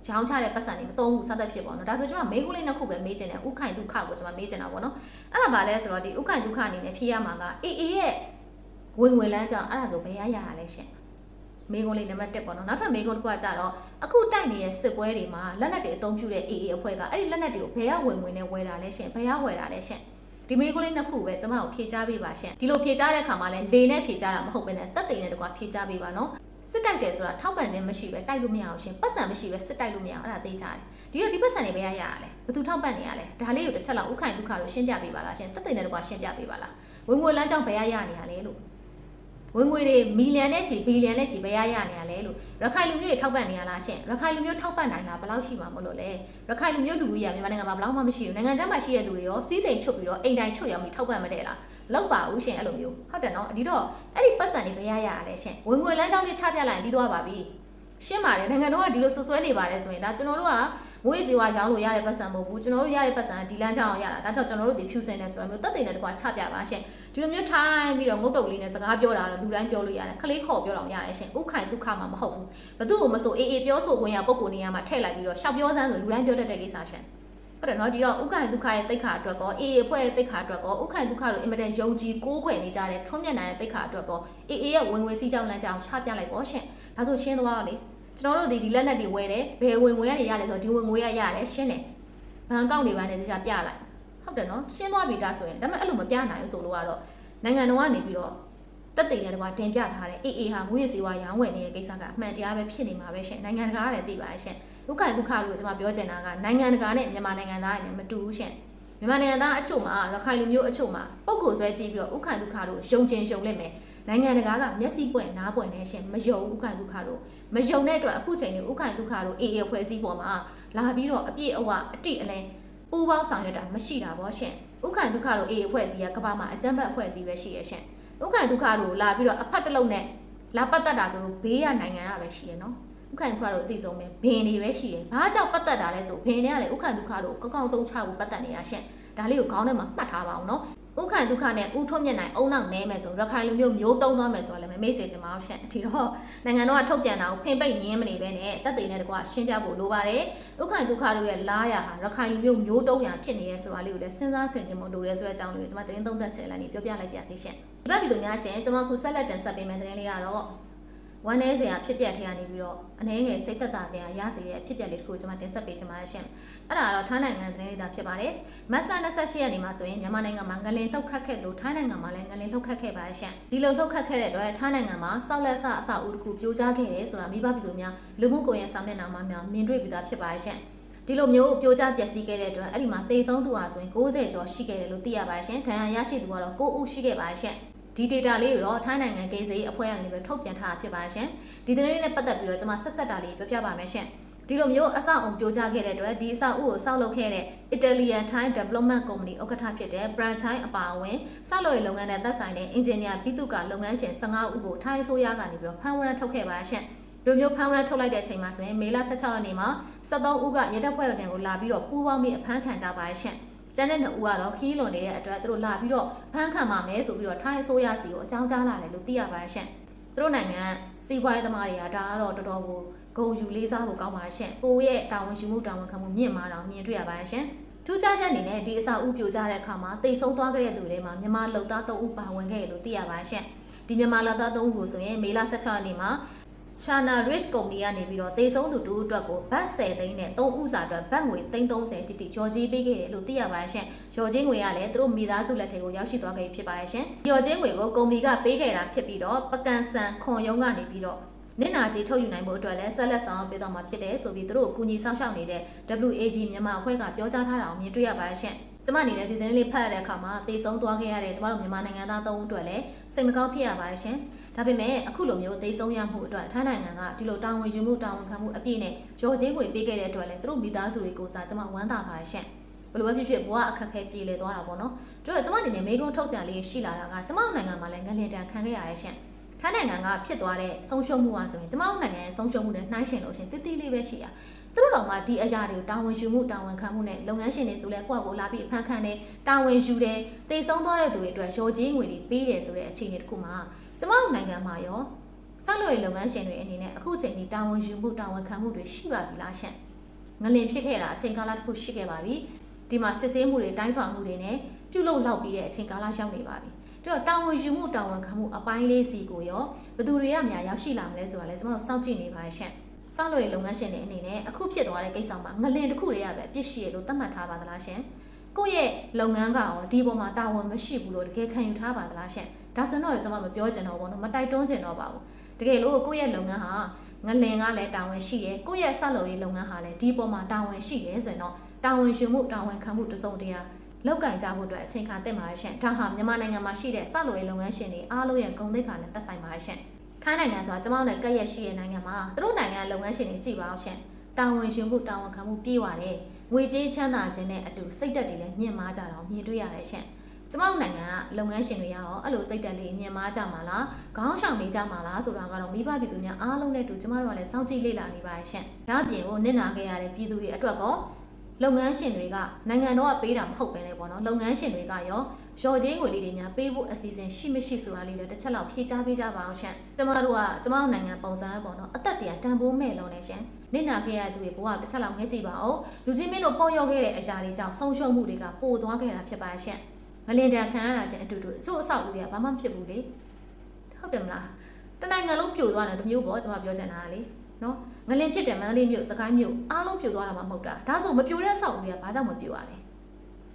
S1: ရောင်းချတဲ့ပတ်စံတွေမသုံးဘူးစသဖြင့်ပေါ့နော်ဒါဆိုကျွန်မမိန်းကုန်းလေးနှစ်ခုပဲမေးချင်တယ်ဥခိုင်ဒုက္ခကိုကျွန်မမေးချင်တာပေါ့နော်အဲ့ဒါပါလဲဆိုတော့ဒီဥခိုင်ဒုက္ခအနေနဲ့ဖြေရမှာက AA ရဲ့ဝင်ဝင်လန်းကြောင့်အဲ့ဒါဆိုဘယ်ရရရလဲရှင်မေကုန်းလေးနံပါတ်1ပေါ့နော်နောက်ထပ်မေကုန်းတစ်ခုကကြတော့အခုတိုက်နေတဲ့စစ်ပွဲတွေမှာလက်နက်တွေအသုံးပြုတဲ့ AA အဖွဲ့ကအဲ့ဒီလက်နက်တွေကိုဘယ်ကဝင်ဝင်နဲ့ဝယ်တာလဲရှင်ဘယ်ကဝယ်တာလဲရှင်ဒီမေကုန်းလေးနှစ်ခုပဲကျွန်မကိုဖြေချပေးပါရှင်ဒီလိုဖြေချတဲ့အခါမှာလဲလေနဲ့ဖြေချတာမဟုတ်ဘဲနဲ့တက်တိန်နဲ့တကွာဖြေချပေးပါနော် စစ်တိုက်တယ်ဆိုတာထောက်ပံ့ခြင်းမရှိပဲတိုက်လို့မရအောင်ရှင်ပတ်စံမရှိပဲစစ်တိုက်လို့မရအောင်အဲ့ဒါသိချတယ်ဒီတော့ဒီပတ်စံတွေဘယ်ရရရလဲဘယ်သူထောက်ပံ့နေရလဲဒါလေးကိုတစ်ချက်လောက်ဥခိုင်ဒုက္ခလို့ရှင်းပြပေးပါလားရှင်တက်တိန်နဲ့တကွာရှင်းပြပေးပါလားဝင်ငွေလမ်းကြောင်းဘယ်ရရနေရလဲလို့ ဝင်ငွေတွေမီလီယံနဲ့ချီဘီလီယံနဲ့ချီဘယ်ရရနေရလဲလို့ရခိုင်လူမျိုးတွေထောက်ပံ့နေရလားရှင်ရခိုင်လူမျိုးထောက်ပံ့နိုင်တာဘယ်လောက်ရှိမှာမလို့လဲရခိုင်လူမျိုးလူကြီးရမြန်မာနိုင်ငံမှာဘယ်လောက်မှမရှိဘူးနိုင်ငံခြားမှာရှိတဲ့လူတွေရောစီးစိမ်ချွတ်ပြီးတော့အိမ်တိုင်းချွတ်ရောက်ပြီးထောက်ပံ့မတဲ့လားလောက်ပါဦးရှင်အဲ့လိုမျိုးဟုတ်တယ်နော်ဒီတော့အဲ့ဒီပတ်စံတွေဘယ်ရရရလဲရှင်ဝင်ငွေလမ်းကြောင်းတွေချပြလိုက်ရင်ပြီးသွားပါပြီရှင်းပါတယ်နိုင်ငံတော်ကဒီလိုဆွဆွဲနေပါတယ်ဆိုရင်ဒါကျွန်တော်တို့က မွေးစီဝါရောင်းလို့ရတဲ့ပတ်စံမဟုတ်ဘူးကျွန်တော်တို့ရတဲ့ပတ်စံဒီလမ်းကြောင်းအောင်ရတာဒါကြောင့်ကျွန်တော်တို့ဒီဖြူစင်နေဆိုတာမျိုးတက်တဲ့နဲ့တကွာချပြပါရှင်ဒီလိုမျိုးထိုင်းပြီးတော့ငုတ်တုတ်လေးနဲ့စကားပြောတာတော့လူတိုင်းပြောလို့ရတယ်ခလေးခေါ်ပြောတော့ရတယ်ရှင်ဥခိုင်ဒုက္ခမှာမဟုတ်ဘူးဘသူ့ကိုမဆိုအေးအေးပြောဆိုခွင့်ရပုံကိုနေရာမှာထည့်လိုက်ပြီးတော့ရှောက်ပြောစမ်းဆိုလူတိုင်းပြောတတ်တဲ့ကိစ္စရှင်ဟုတ်တယ်နော်ဒီတော့ဥခိုင်ဒုက္ခရဲ့တိတ်ခါအတွက်ကောအေးအေးအဖွဲ့ရဲ့တိတ်ခါအတွက်ကောဥခိုင်ဒုက္ခတို့အင်မတန်ယုံကြည်ကိုးကွယ်နေကြတဲ့ထွန်းမြတ်နိုင်ရဲ့တိတ်ခါအတွက်ကောအေးအေးရဲ့ဝင်ဝင်စီးကြောင်းလမ်းကြောင်းချပြလိုက်ပေါ့ရှင်ဒါဆိုရှင်းသွားတော့လေ ကျွန်တော်တို့ဒီဒီလက်နက်တွေဝယ်တယ်ဘယ်ဝင်ဝင်ရရလဲဆိုတော့ဒီဝင်ငွေရရတယ်ရှင်းတယ်ဘန်ကောက်တွေပါနေတခြားပြလိုက်ဟုတ်တယ်နော်ရှင်းသွားပြီဒါဆိုရင်ဒါပေမဲ့အဲ့လိုမပြနိုင်ဘူးဆိုလို့ကတော့နိုင်ငံတော်ကနေပြီးတော့တက်တိတ်တဲ့ကွာတင်ပြထားတဲ့အေးအေးဟာမူရစီဝါရောင်းဝယ်နေတဲ့ကိစ္စကအမှန်တရားပဲဖြစ်နေမှာပဲရှင်နိုင်ငံတကာကလည်းသိပါရဲ့ရှင်ဒုက္ခဒုက္ခလို့ကျွန်မပြောချင်တာကနိုင်ငံတကာနဲ့မြန်မာနိုင်ငံသားတွေနဲ့မတူဘူးရှင်မြန်မာနိုင်ငံသားအချို့မှာရခိုင်လူမျိုးအချို့မှာပုံကိုဆွဲကြည့်ပြီးတော့ဥက္ခဒုက္ခလို့ယုံကျင်ယုံလက်မယ်နိုင်ငံတကာကမျက်စိပွင့်နားပွင့်နေရှင်မယုံဥက္ခဒုက္ခလို့ မယုံတဲ့အတွက်အခုချိန်นี้ဥက္ခဒုက္ခလို့အေးအေးဖွဲ့စည်းပေါ်မှာလာပြီးတော့အပြည့်အဝအတိအလဲပူပေါင်းဆောင်ရွက်တာမရှိတာဗောရှင်ဥက္ခဒုက္ခလို့အေးအေးဖွဲ့စည်းကကမ္ဘာမှာအကြမ်းဖက်ဖွဲ့စည်းပဲရှိရရှင်ဥက္ခဒုက္ခလို့လာပြီးတော့အဖက်တစ်လုံးနဲ့လာပတ်သက်တာတို့ဘေးရနိုင်ငံကပဲရှိရနော်ဥက္ခဒုက္ခလို့အသိဆုံးပဲဘင်တွေပဲရှိရဘာကြောင့်ပတ်သက်တာလဲဆိုဘင်တွေကလည်းဥက္ခဒုက္ခလို့ကောက်ကောက်တုံးချဖို့ပတ်သက်နေရရှင်ဒါလေးကိုခေါင်းထဲမှာမှတ်ထားပါအောင်နော် ဥက္ခဒုက္ခနဲ့ဥထုံးမြက်နိုင်အုံနောက်နဲမယ်ဆိုရခိုင်လူမျိုးမျိုးတုံးသွားမယ်ဆိုလည်းမမေ့စေချင်ပါဘူးရှင့်ဒီတော့နိုင်ငံတော်ကထုတ်ပြန်တာကိုဖင်ပိတ်ငင်းမနေပဲနဲ့တက်သိနဲ့တကွာရှင်းပြဖို့လိုပါတယ်ဥက္ခဒုက္ခတို့ရဲ့လာရဟာရခိုင်လူမျိုးမျိုးတုံးရဖြစ်နေရဲဆိုတာလေးကိုလည်းစဉ်းစားဆင်ခြင်ဖို့လိုရဲဆိုတဲ့အကြောင်းလေးကိုကျွန်မသတင်းသုံးသပ်ချက်လိုက်နေပြောပြလိုက်ပါစီရှင့်ဒီဘက်ဗီဒီယိုများရှင်ကျွန်မခုဆက်လက်တင်ဆက်ပေးမယ့်သတင်းလေးကတော့ ဝမ်းနည်းစရာဖြစ်ပျက်ထရနေပြီးတော့အနည်းငယ်စိတ်သက်သာစရာရစေတဲ့ဖြစ်ပျက်လေးတစ်ခုကျွန်မတင်ဆက်ပေးချင်ပါတယ်ရှင်။အဲ့ဒါကတော့ထိုင်းနိုင်ငံသတင်းလေးသာဖြစ်ပါတယ်။မတ်လ28ရက်နေ့မှာဆိုရင်မြန်မာနိုင်ငံမှာငလင်လှုပ်ခတ်ခဲ့လို့ထိုင်းနိုင်ငံမှာလည်းငလင်လှုပ်ခတ်ခဲ့ပါတယ်ရှင်။ဒီလိုလှုပ်ခတ်ခဲ့တဲ့အတွက်ထိုင်းနိုင်ငံမှာစောက်လက်ဆအဆောက်အဦတစ်ခုပြိုကျခဲ့တယ်ဆိုတာမိဘပြည်သူများလူမှုကွန်ရက်စာမျက်နှာမှာများမြင်တွေ့ပြီးသားဖြစ်ပါတယ်ရှင်။ဒီလိုမျိုးပြိုကျပျက်စီးခဲ့တဲ့အတွက်အဲ့ဒီမှာတေဆုံးသူဟာဆိုရင်60ကျော်ရှိခဲ့တယ်လို့သိရပါတယ်ရှင်။ဒဏ်ရာရရှိသူကတော့9ဦးရှိခဲ့ပါတယ်ရှင်။ ဒီ data လေးကိုတော့ထိုင်းနိုင်ငံကိစ္စရေးအဖွဲ့အစည်းပဲထုတ်ပြန်ထားတာဖြစ်ပါရှင်ဒီသတင်းလေးနဲ့ပတ်သက်ပြီးတော့ကျွန်မဆက်ဆက်တာလေးပြောပြပါမယ်ရှင်ဒီလိုမျိုးအဆောက်အုံပြိုကျခဲ့တဲ့အတွက်ဒီအဆောက်အဦကိုစောက်လုပ်ခဲ့တဲ့ Italian Thai Development Company ဥက္ကဋ္ဌဖြစ်တဲ့ Brand Chai အပါအဝင်စောက်လုပ်ရေးလုပ်ငန်းနဲ့သက်ဆိုင်တဲ့ engineer ပြီးသူကလုပ်ငန်းရှင်15ဦးကိုထိုင်းအစိုးရကနေပြီးတော့ဖမ်းဝရမ်းထုတ်ခဲ့ပါရှင့်ဒီလိုမျိုးဖမ်းဝရမ်းထုတ်လိုက်တဲ့အချိန်မှာဆိုရင်မေလ16ရက်နေ့မှာ73ဦးကရတပ်ဖွဲ့တင်ကိုလာပြီးတော့ပူးပေါင်းပြီးအဖမ်းခံကြပါရှင့် ကျန်တဲ့နှစ်ဦးကတော့ခီးလွန်နေတဲ့အတွက်သူတို့လာပြီးတော့ဖမ်းခံပါမယ်ဆိုပြီးတော့ထိုင်းအစိုးရစီကိုအကြောင်းကြားလာတယ်လို့သိရပါရှင့်သူတို့နိုင်ငံစီးပွားရေးသမားတွေကဒါကတော့တော်တော်ကိုဂုံယူလေးစားဖို့ကောင်းပါရှင်။ကိုရဲ့တာဝန်ယူမှုတာဝန်ခံမှုမြင့်မာတာမြင်တွေ့ရပါရှင်။ထူးခြားချက်အနေနဲ့ဒီအစာဥပြိုကျတဲ့အခါမှာတိတ်ဆုံးသွားခဲ့တဲ့သူတွေမှာမြန်မာလုံသား၃ဦးပါဝင်ခဲ့တယ်လို့သိရပါရှင်။ဒီမြန်မာလုံသား၃ဦးကိုဆိုရင်မေလ16ရက်နေ့မှာ China Rich Company ကနေပြီးတော့တေဆုံးသူတူအတွက်ကိုဘတ်10သိန်းနဲ့3ဥစားအတွက်ဘတ်ငွေ330တိတိကျော်ကြီးပေးခဲ့တယ်လို့သိရပါရှင်။ကျော်ကြီးငွေကလည်းသူတို့မိသားစုလက်ထဲကိုရောက်ရှိသွားခဲ့ဖြစ်ပါရဲ့ရှင်။ကျော်ကြီးငွေကိုကုမ္ပဏီကပေးခဲ့တာဖြစ်ပြီးတော့ပကံဆန်ခွန်ယုံကနေပြီးတော့နစ်နာကြီးထုတ်ယူနိုင်ဖို့အတွက်လည်းဆက်လက်ဆောင်ပေးတော့မှာဖြစ်တယ်ဆိုပြီးသူတို့ကိုကူညီဆောင်ရှောက်နေတဲ့ WAG မြန်မာအဖွဲ့ကပြောကြားထားတာကိုမြင်တွေ့ရပါရှင်။ ကျမအနေနဲ့ဒီသတင်းလေးဖတ်ရတဲ့အခါမှာတေဆုံးသွားခဲ့ရတဲ့ကျမတို့မြန်မာနိုင်ငံသား၃ဦးအတွက်လည်းစိတ်မကောင်းဖြစ်ရပါရှင်။ဒါပေမဲ့အခုလိုမျိုးတေဆုံးရမှုအတွက်ထိုင်းနိုင်ငံကဒီလိုတာဝန်ယူမှုတာဝန်ခံမှုအပြည့်နဲ့ရော်ချင်းဝင်ပေးခဲ့တဲ့အတွက်လည်းသူတို့မိသားစုတွေကိုစားကျမဝမ်းသာပါရှင်။ဘယ်လိုပဲဖြစ်ဖြစ်ဘဝအခက်အခဲပြေလည်သွားတာပေါ့နော်။တို့ကကျမအနေနဲ့မိကုန်းထုတ်စရာလေးရှိလာတာကကျမနိုင်ငံမှာလည်းငလင်တန်ခံခဲ့ရရဲ့ရှင်။ထိုင်းနိုင်ငံကဖြစ်သွားတဲ့ဆုံးရှုံးမှုอ่ะဆိုရင်ကျမတို့နိုင်ငံရဲ့ဆုံးရှုံးမှုနဲ့နှိုင်းယှဉ်လို့ရှင်တိတိလေးပဲရှိရ သူတို့တော်မှဒီအရာတွေကိုတာဝန်ယူမှုတာဝန်ခံမှုနဲ့လုပ်ငန်းရှင်တွေဆိုလဲကိုယ့်ကိုလာပြီးအဖန်ခံတယ်တာဝန်ယူတယ်တေဆုံးသွားတဲ့သူတွေအတွက်ရော်ကြီးငွေတွေပေးတယ်ဆိုတဲ့အခြေအနေတစ်ခုမှာကျမတို့နိုင်ငံမှာရောစလို့ရလုပ်ငန်းရှင်တွေအနေနဲ့အခုချိန်ဒီတာဝန်ယူမှုတာဝန်ခံမှုတွေရှိပါပြီလားရှင့်ငလင်ဖြစ်ခဲ့တာအချိန်ကာလတစ်ခုရှိခဲ့ပါပြီဒီမှာစစ်ဆေးမှုတွေတိုင်းထွာမှုတွေနဲ့ပြုလုပ်လောက်ပြီးတဲ့အချိန်ကာလရောက်နေပါပြီတော့တာဝန်ယူမှုတာဝန်ခံမှုအပိုင်းလေးစီကိုရောဘယ်သူတွေကများရောက်ရှိလာမလဲဆိုတာလည်းကျွန်တော်တို့စောင့်ကြည့်နေပါရှင့် စောင့်လို့ရလုပ်ငန်းရှင်တွေအနေနဲ့အခုဖြစ်သွားတဲ့ကိစ္စမှာငလင်တစ်ခုတည်းရပဲပြစ်ရှိရလို့သတ်မှတ်ထားပါသလားရှင်ကိုယ့်ရဲ့လုပ်ငန်းကရောဒီပေါ်မှာတာဝန်မရှိဘူးလို့တကယ်ခံယူထားပါသလားရှင်ဒါဆိုတော့ကျွန်မမပြောချင်တော့ဘူးနော်မတိုက်တွန်းချင်တော့ပါဘူးတကယ်လို့ကိုယ့်ရဲ့လုပ်ငန်းဟာငလင်ကလည်းတာဝန်ရှိတယ်ကိုယ့်ရဲ့ဆက်လုပ်ရေးလုပ်ငန်းဟာလည်းဒီပေါ်မှာတာဝန်ရှိတယ်ဆိုရင်တော့တာဝန်ယူမှုတာဝန်ခံမှုတစုံတရာလောက်ကင်ကြဖို့အတွက်အချိန်ခါတက်ပါရှင်ဒါဟာမြန်မာနိုင်ငံမှာရှိတဲ့စလိုရေးလုပ်ငန်းရှင်တွေအားလုံးရဲ့ဂုဏ်သိက္ခာနဲ့သက်ဆိုင်ပါရှင် ထိုင်းနိုင်ငံဆိုတာကျမတို့နဲ့ကပ်ရက်ရှိတဲ့နိုင်ငံမှာသူတို့နိုင်ငံလုပ်ငန်းရှင်တွေကြည့်ပါအောင်ရှင်တာဝန်ရှင်မှုတာဝန်ခံမှုပြည့်ဝတယ်ငွေကြေးချမ်းသာခြင်းနဲ့အတူစိတ်သက်တွေလည်းမြင့်မားကြတော့မြင်တွေ့ရတယ်ရှင်ကျမတို့နိုင်ငံကလုပ်ငန်းရှင်တွေရောအဲ့လိုစိတ်တက်လေးမြင်မားကြမှာလားခေါင်းဆောင်နေကြမှာလားဆိုတာကတော့မိဘပြည်သူများအားလုံးနဲ့တူကျမတို့ကလည်းစောင့်ကြည့်လေ့လာနေပါရှင်ဒါအပြင်ကိုနစ်နာခဲ့ရတဲ့ပြည်သူတွေအတွက်ကောလုပ်ငန်းရှင်တွေကနိုင်ငံတော်ကပေးတာမဟုတ်ပဲလေပေါ့နော်လုပ်ငန်းရှင်တွေကရော ရော်ချင်းငွေလေးတွေများပေးဖို့အစီအစဉ်ရှိမရှိဆိုတာလေးလည်းတစ်ချက်လောက်ဖြေချပေးကြပါအောင်ရှင်ကျမတို့ကကျမတို့နိုင်ငံပုံစံပေါ့နော်အသက်တရာတန်ဖိုးမဲ့လုံးနေရှင်နစ်နာခဲ့ရတဲ့သူတွေဘဝတစ်ချက်လောက်ငဲကြည့်ပါဦးလူကြီးမင်းတို့ပေါ်ရောက်ခဲ့တဲ့အရာတွေကြောင့်ဆုံးရှုံးမှုတွေကပိုသွားခဲ့တာဖြစ်ပါရှင်မလင်တန်ခံရတာချင်းအတူတူအချို့အဆောက်အဦတွေကဘာမှမဖြစ်ဘူးလေဟုတ်တယ်မလားတနိုင်ငံလုံးပြိုသွားတယ်တမျိုးပေါ့ကျမပြောချင်တာလေနော်ငလင်ဖြစ်တယ်မန္တလေးမြို့စကိုင်းမြို့အားလုံးပြိုသွားတာမှမဟုတ်တာဒါဆိုမပြိုတဲ့အဆောက်အဦတွေကဘာကြောင့်မပြိုရလဲ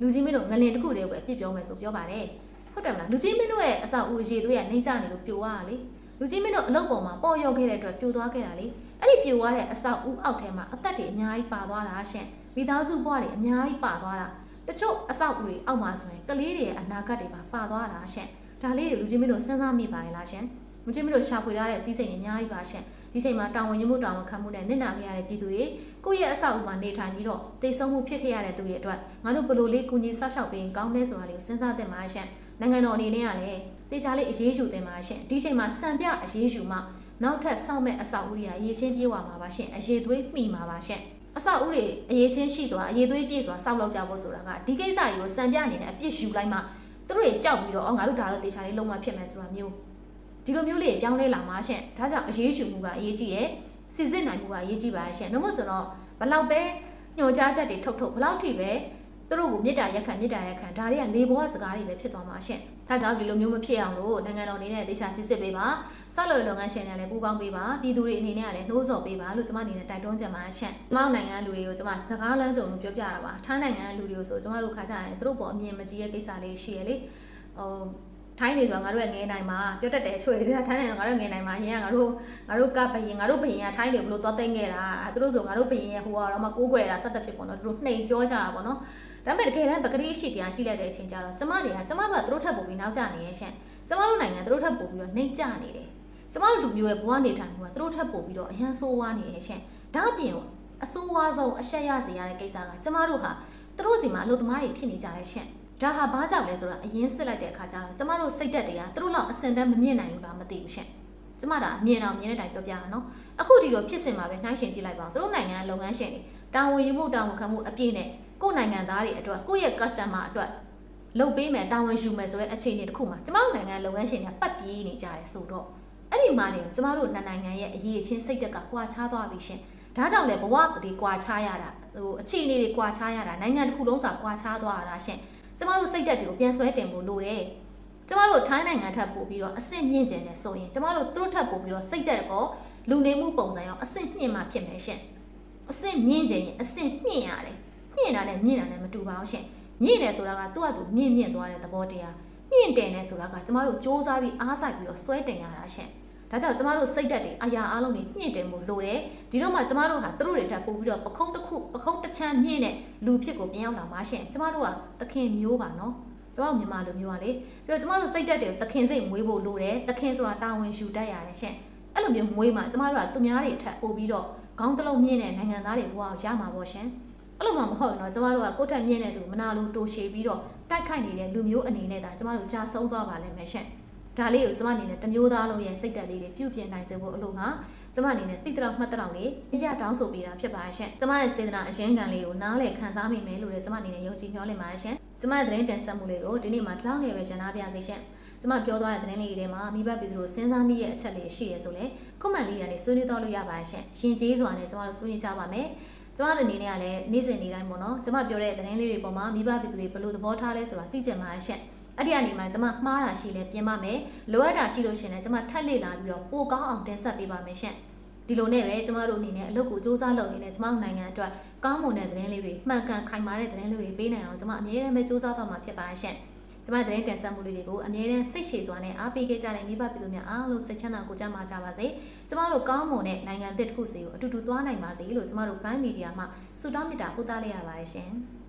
S1: လူကြီးမင်းတို့ငလင်တစ်ခုတည်းပဲအပြစ်ပြောမယ်ဆိုပြောပါတယ်ဟုတ်တယ်မလားလူကြီးမင်းတို့ရဲ့အဆောက်အဦရေသွေးကနေကြနေလို့ပြိုသွားတာလေလူကြီးမင်းတို့အလုပ်ပေါ်မှာပေါ်ရောက်ခဲ့တဲ့အတွက်ပြိုသွားခဲ့တာလေအဲ့ဒီပြိုသွားတဲ့အဆောက်အဦအောက်ထဲမှာအသက်တွေအများကြီးပါသွားတာရှင့်မိသားစုဘဝတွေအများကြီးပါသွားတာတချို့အဆောက်အဦတွေအောက်မှာဆိုရင်ကလေးတွေရဲ့အနာဂတ်တွေပါပါသွားတာရှင့်ဒါလေးတွေလူကြီးမင်းတို့စဉ်းစားမိပါရဲ့လားရှင်လူကြီးမင်းတို့ရှာဖွေထားတဲ့အစည်းစိမ်တွေအများကြီးပါရှင့်ဒီချိန်မှာတာဝန်ယူမှုတာဝန်ခံမှုနဲ့နစ်နာခဲ့ရတဲ့ပြည်သူတွေ ကိုယ့်ရဲ့အဆောက်အဦမှာနေထိုင်ပြီးတော့တိတ်ဆုံးမှုဖြစ်ခဲ့ရတဲ့သူတွေအတွက်ငါတို့ဘယ်လိုလေးကူညီဆောက်ရှောက်ပေးကောင်းလဲဆိုတာလေးကိုစဉ်းစားသင့်ပါရှင့်နိုင်ငံတော်အနေနဲ့ကလည်းတေချာလေးအရေးယူသင့်ပါရှင့်ဒီချိန်မှာစံပြအရေးယူမှနောက်ထပ်စောင့်မဲ့အဆောက်အဦတွေအရေးချင်းပြေးဝမှာပါရှင့်အရေးသွေးမှီမှာပါရှင့်အဆောက်အဦတွေအရေးချင်းရှိဆိုတာအရေးသွေးပြည့်စွာစောက်လောက်ကြဖို့ဆိုတာကဒီကိစ္စကြီးကိုစံပြအနေနဲ့အပြစ်ယူလိုက်မှသူတို့တွေကြောက်ပြီးတော့အော်ငါတို့ဒါတော့တေချာလေးလုံးဝဖြစ်မယ်ဆိုတာမျိုးဒီလိုမျိုးလေးပြောင်းလဲလာမှာရှင့်ဒါကြောင့်အရေးယူမှုကအရေးကြီးရဲ့ စစ်စစ်နိုင်မှုကအရေးကြီးပါရှင့်နှမို့ဆိုတော့ဘလောက်ပဲညှို့ကြားချက်တွေထုတ်ထုတ်ဘလောက်ထိပဲသူတို့ကိုမေတ္တာရက်ခံမေတ္တာရက်ခံဒါတွေကလေဘောစကားတွေပဲဖြစ်သွားမှာရှင့်ဒါကြောင့်ဒီလိုမျိုးမဖြစ်အောင်လို့နိုင်ငံတော်အနေနဲ့တေချာစစ်စစ်ပေးပါဆောက်လုပ်လုပ်ငန်းရှင်တွေလည်းပူးပေါင်းပေးပါပြည်သူတွေအနေနဲ့ကလည်းနှိုးဆော်ပေးပါလို့ကျွန်မအနေနဲ့တိုက်တွန်းချင်ပါရှင့်ကျွန်မနိုင်ငံလူတွေကိုကျွန်မစကားလမ်းစုံလို့ပြောပြတာပါထိုင်းနိုင်ငံလူတွေကိုဆိုကျွန်မတို့ခါကြရင်သူတို့ပေါ်အမြင်မကြီးရဲ့ကိစ္စလေးရှိရလေဟို ထိုင်းနေဆိုငါတို့ရဲ့ငဲနိုင်မှာပြောတတ်တယ်ချွေတယ်ထိုင်းနေဆိုငါတို့ငဲနိုင်မှာအရင်ကငါတို့ငါတို့ကဘယင်ငါတို့ဘယင်ကထိုင်းနေဘလို့သွားသိမ့်ခဲ့တာသူတို့ဆိုငါတို့ဘယင်ရဲ့ဟိုကတော့မှကိုးကွယ်တာဆက်သက်ဖြစ်ပေါ့နော်သူတို့နှိမ်ပြောကြတာပေါ့နော်ဒါပေမဲ့တကယ်တမ်းပကတိရှိတရားကြည့်လိုက်တဲ့အချိန်ကျတော့ကျမတွေကကျမကသူတို့ထပ်ပို့ပြီးနောက်ကျနေရဲ့ရှင့်ကျမတို့နိုင်ငံသူတို့ထပ်ပို့ပြီးတော့နှိမ်ကျနေတယ်ကျမတို့လူမျိုးရဲ့ဘဝနေထိုင်မှုကသူတို့ထပ်ပို့ပြီးတော့အရန်ဆိုးဝါးနေရဲ့ရှင့်ဒါအပြင်အဆိုးဝါးဆုံးအရှက်ရစေရတဲ့ကိစ္စကကျမတို့ဟာသူတို့စီမှာအလုပ်သမားတွေဖြစ်နေကြတဲ့ရှင့် ဒါဟာဘာကြောင့်လဲဆိုတော့အရင်စစ်လိုက်တဲ့အခါကျတော့ကျမတို့စိတ်သက်တွေကသူတို့လောက်အစင်တန်းမမြင့်နိုင်ဘူးလားမသိဘူးရှင့်ကျမဒါအမြင်အောင်မြင်တဲ့တိုင်ပြောပြရအောင်နော်အခုဒီလိုဖြစ်စင်မှာပဲနှိုင်းရှင်ကြည့်လိုက်ပါဦးသူတို့နိုင်ငံလုပ်ငန်းရှင်တွေတာဝန်ယူမှုတာဝန်ခံမှုအပြည့်နဲ့ကိုယ့်နိုင်ငံသားတွေအတွက်ကိုယ့်ရဲ့ customer အတွက်လုပ်ပေးမယ်တာဝန်ယူမယ်ဆိုတဲ့အခြေအနေတစ်ခုမှာကျမတို့နိုင်ငံလုပ်ငန်းရှင်တွေကပတ်ပြေးနေကြတယ်ဆိုတော့အဲ့ဒီမှာနေကျမတို့နှစ်နိုင်ငံရဲ့အရေးအချင်းစိတ်တက်ကကွာခြားသွားပြီရှင်ဒါကြောင့်လေဘဝတွေကွာခြားရတာဟိုအခြေအနေတွေကွာခြားရတာနိုင်ငံတစ်ခုလုံးစာကွာခြားသွားတာရှင် ကျမတို့စိတ်တက်တွေကိုပြန်ဆွဲတင်ဖို့လိုတယ်ကျမတို့ထိုင်းနိုင်ငံထပ်ပို့ပြီးတော့အဆင့်မြင့်ကျင်တယ်ဆိုရင်ကျမတို့သူတို့ထပ်ပို့ပြီးတော့စိတ်တက်တော့လူနေမှုပုံစံရောအဆင့်မြင့်မှဖြစ်မယ်ရှင်အဆင့်မြင့်ကျင်ရင်အဆင့်မြင့်ရတယ်မြင့်တာနဲ့မြင့်တာနဲ့မတူပါဘူးရှင်မြင့်တယ်ဆိုတာကသူ့အတူမြင့်မြင့်သွားတဲ့သဘောတရားမြင့်တယ်နဲ့ဆိုတာကကျမတို့စ조사ပြီးအားစိုက်ပြီးတော့ဆွဲတင်ရတာရှင် ဒါကြောင့်ကျမတို့စိတ်ဓာတ်တွေအရာအလုံးတွေမြင့်တင်မှုလိုတယ်ဒီတော့မှကျမတို့ဟာသူတို့တွေတက်ပို့ပြီးတော့ပခုံးတစ်ခုပခုံးတစ်ချမ်းမြင့်တဲ့လူဖြစ်ကိုပြန်ရောက်လာမှာရှင်ကျမတို့ကသခင်မျိုးပါနော်ကျမတို့မြန်မာလူမျိုးပါလေပြီးတော့ကျမတို့စိတ်ဓာတ်တွေကိုသခင်စိတ်မွေးဖို့လိုတယ်သခင်ဆိုတာတာဝန်ယူတတ်ရတယ်ရှင်အဲ့လိုမျိုးမွေးမှာကျမတို့ကသူများတွေထပ်ပို့ပြီးတော့ခေါင်းတစ်လုံးမြင့်တဲ့နိုင်ငံသားတွေဘဝကိုရမှာပေါ့ရှင်အဲ့လိုမှမဟုတ်ရင်တော့ကျမတို့ကကိုယ့်ထက်မြင့်တဲ့သူမနာလို့တိုးရှည်ပြီးတော့တိုက်ခိုက်နေတဲ့လူမျိုးအနေနဲ့ဒါကျမတို့ကြာဆုံးသွားပါလိမ့်မယ်ရှင့် ဒါလေးကိုကျမအနေနဲ့တမျိုးသားလုံးရဲ့စိတ်တက်လေးတွေပြုပြင်နိုင်စေဖို့အလို့ငါကျမအနေနဲ့တိတ်တောင်မှတ်တောင်လေးပြတောင်းဆိုပေးတာဖြစ်ပါရှင့်ကျမရဲ့စေတနာအရင်ခံလေးကိုနားလည်ခံစားမိမယ်လို့လည်းကျမအနေနဲ့ယုံကြည်မျှော်လင့်ပါရှင့်ကျမရဲ့သတင်းတင်ဆက်မှုလေးကိုဒီနေ့မှာထောင်းနေပဲရန်နာပြစေရှင့်ကျမပြောသွားတဲ့သတင်းလေးတွေထဲမှာမိဘပြည်သူတို့စဉ်းစားမိရဲ့အချက်လေးရှိရဆိုလဲကွန်မန့်လေးကနေဆွေးနွေးတော့လို့ရပါရှင့်ရှင်ကျေးစွာနဲ့ကျမတို့ဆွေးနွေးကြပါမယ်ကျမတို့အနေနဲ့ကလည်းနေ့စဉ်နေ့တိုင်းပေါ့နော်ကျမပြောတဲ့သတင်းလေးတွေပေါ်မှာမိဘပြည်သူတွေဘယ်လိုသဘောထားလဲဆိုတာသိချင်ပါရှင့် အဲ့ဒီအနေမှာကျမမှားတာရှိလဲပြင်ပါမယ်လိုအပ်တာရှိလို့ရှိရင်လည်းကျမထပ်လေ့လာပြီးတော့ပိုကောင်းအောင်တင်ဆက်ပေးပါမယ်ရှင့်ဒီလိုနဲ့ပဲကျမတို့အနေနဲ့အလုပ်ကိုစူးစမ်းလုပ်နေတဲ့ကျမတို့နိုင်ငံအတွက်ကောင်းမွန်တဲ့သတင်းလေးတွေမှန်ကန်ခိုင်မာတဲ့သတင်းလေးတွေပေးနိုင်အောင်ကျမအမြဲတမ်းပဲစူးစမ်းသွားမှာဖြစ်ပါရှင့်ကျမသတင်းတင်ဆက်မှုလေးတွေကိုအမြဲတမ်းစိတ်ရှည်စွာနဲ့အားပေးခဲ့ကြတဲ့မိဘပြည်သူများအားလုံးစိတ်ချမ်းသာကိုကြမ်းပါကြပါစေ။ကျမတို့ကောင်းမွန်တဲ့နိုင်ငံသစ်တစ်ခုစီကိုအတူတူသွားနိုင်ပါစေလို့ကျမတို့ဘန်းမီဒီယာမှဆုတောင်းမေတ္တာပို့သလိုက်ရပါတယ်ရှင်။